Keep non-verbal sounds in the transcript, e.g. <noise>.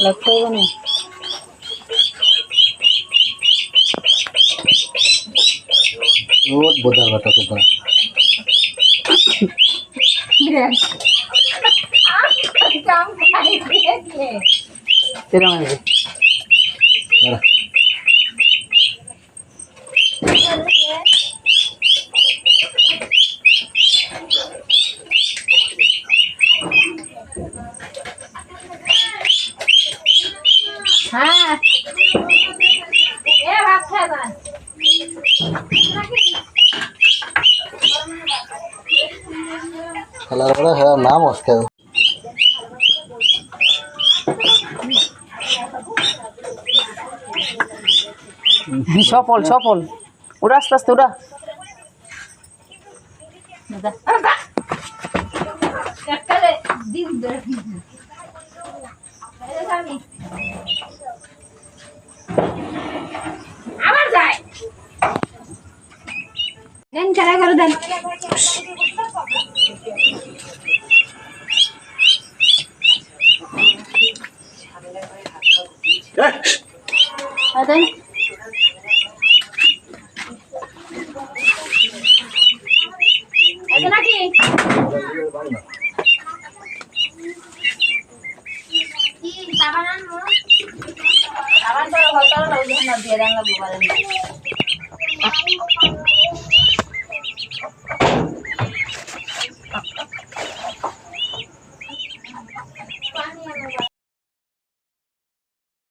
लटकेगा नहीं। रोज बता तो बड़ा। <laughs> <laughs> हाँ, तेरा मैं হ্যাঁ খেলার নাম আজকে সফল সফল। উড়া আস্তে আস্তে উড়া। আবার যায়। দেন খেলা করে দেন। নাকি? sabanan mo. kalau pero hotel na udah nggak biyaran lagi.